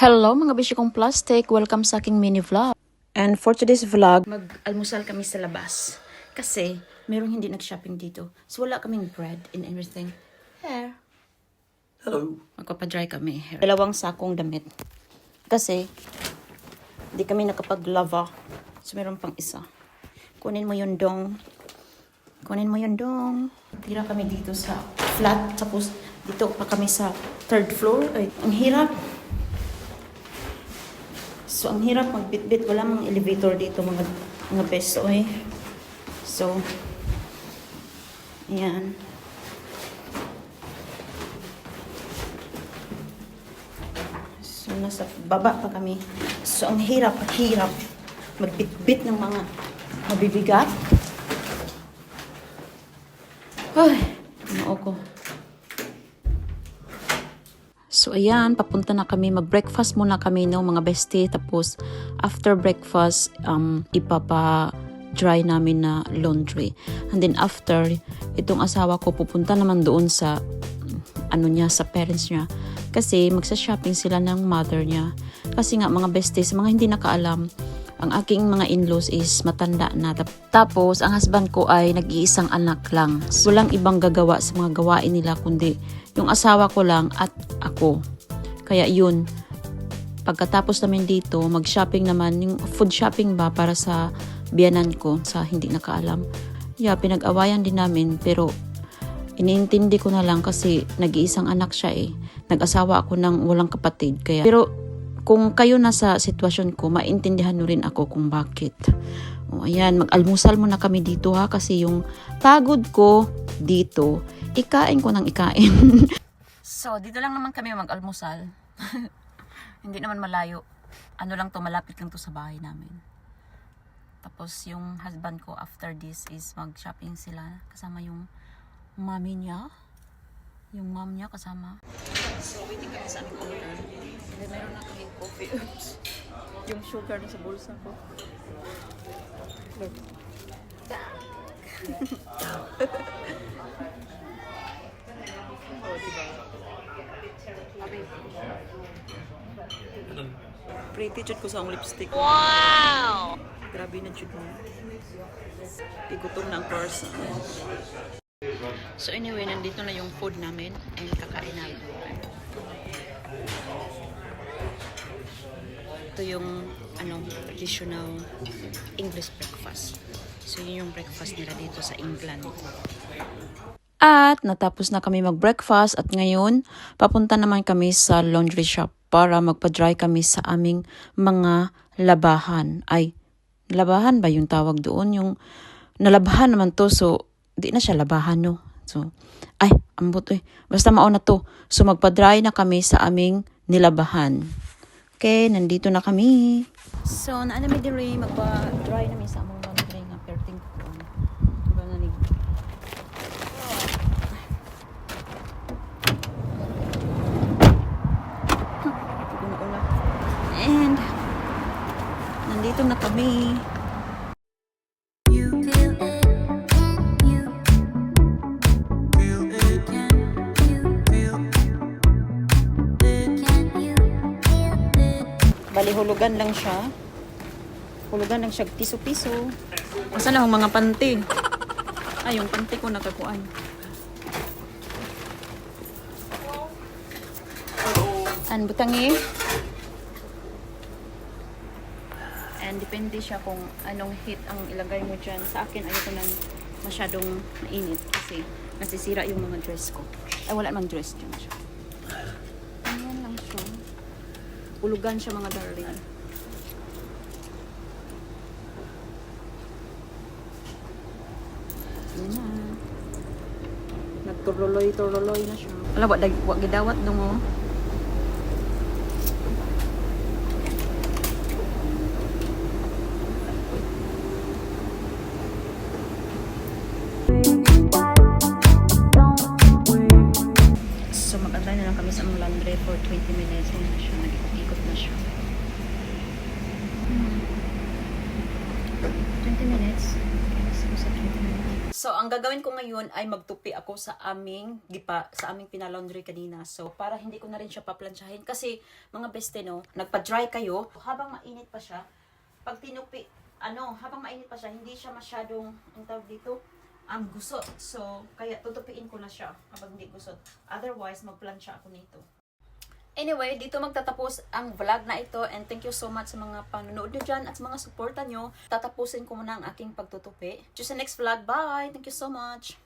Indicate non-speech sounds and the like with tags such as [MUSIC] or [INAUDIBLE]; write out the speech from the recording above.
Hello mga bishi kong plastic, welcome sa aking mini vlog. And for today's vlog, mag-almusal kami sa labas. Kasi, merong hindi nag-shopping dito. So wala kaming bread and everything. Hair. Hello. Magpapadry kami. Hair. Dalawang sakong damit. Kasi, hindi kami nakapag-lava. So meron pang isa. Kunin mo yun dong. Kunin mo yun dong. Tira kami dito sa flat. Tapos dito pa kami sa third floor. Ay, ang hirap. So, ang hirap magbitbit. Wala mang elevator dito, mga, mga besto eh. So, ayan. So, nasa baba pa kami. So, ang hirap, ang hirap magbitbit ng mga mabibigat. Ay, ano ko. So ayan, papunta na kami. Mag-breakfast muna kami no mga bestie. Tapos after breakfast, um, ipapa dry namin na laundry. And then after, itong asawa ko pupunta naman doon sa ano niya, sa parents niya. Kasi magsa-shopping sila ng mother niya. Kasi nga mga besties, mga hindi nakaalam, ang aking mga in-laws is matanda na. Tap- Tapos, ang husband ko ay nag-iisang anak lang. Walang ibang gagawa sa mga gawain nila, kundi yung asawa ko lang at ako. Kaya yun, pagkatapos namin dito, mag-shopping naman, yung food shopping ba para sa biyanan ko, sa hindi nakaalam. Yeah, pinag-awayan din namin, pero iniintindi ko na lang kasi nag-iisang anak siya eh. Nag-asawa ako ng walang kapatid. Kaya, pero kung kayo nasa sitwasyon ko, maintindihan nyo rin ako kung bakit. O, ayan, mag-almusal muna kami dito ha kasi yung pagod ko dito, ikain ko ng ikain. [LAUGHS] so, dito lang naman kami mag-almusal. [LAUGHS] Hindi naman malayo. Ano lang to, malapit lang to sa bahay namin. Tapos yung husband ko after this is mag-shopping sila kasama yung mommy niya. Yung mom niya kasama. So, waiting kami sa aming order. Then, meron na kami coffee. Oops. Yung sugar na sa bulsa ko. Look. oh, diba? Pretty jud ko sa akong lipstick. Wow! Grabe na jud mo. Igutom na ang person. So anyway, nandito na yung food namin and kakain namin. Ito yung ano, traditional English breakfast. So yun yung breakfast nila dito sa England. At natapos na kami mag-breakfast at ngayon papunta naman kami sa laundry shop para magpa-dry kami sa aming mga labahan. Ay, labahan ba yung tawag doon? Yung nalabahan naman to so di na siya labahan no. So, ay, ambot eh. Basta mauna to. So, magpa-dry na kami sa aming nilabahan. Okay, nandito na kami. So, naana mi diri magpa-dry namin sa among laundry nga perting ko. Diba na ni. And, nandito na kami. Bali, hulugan lang siya. Hulugan lang siya, piso-piso. Asa lang ang mga panty? Ay, yung panty ko nakakuan. And butangi. And depende siya kung anong heat ang ilagay mo dyan. Sa akin, ayoko nang masyadong mainit kasi nasisira yung mga dress ko. Ay, wala namang dress dyan siya. Ayan lang siya. Hulugan siya mga darling. Ayan na. Nagturuloy-turuloy na siya. Wala, wag, wag gidawat dong oh. So mag-antay na lang kami sa among laundry for 20 minutes. Ayan na siya, nag-ikot na siya. Hmm. 20 minutes. Yes, sa 20 minutes. So, ang gagawin ko ngayon ay magtupi ako sa aming gipa, sa aming pinalaundry kanina. So, para hindi ko na rin siya paplansyahin. Kasi, mga beste, no, nagpa-dry kayo. Habang mainit pa siya, pag tinupi, ano, habang mainit pa siya, hindi siya masyadong, ang tawag dito, ang gusot. So, kaya tutupiin ko na siya habang hindi gusot. Otherwise, magplansya ako nito. Anyway, dito magtatapos ang vlog na ito and thank you so much sa mga panonood nyo dyan at sa mga suporta nyo. Tatapusin ko muna ang aking pagtutupi. To sa next vlog. Bye! Thank you so much!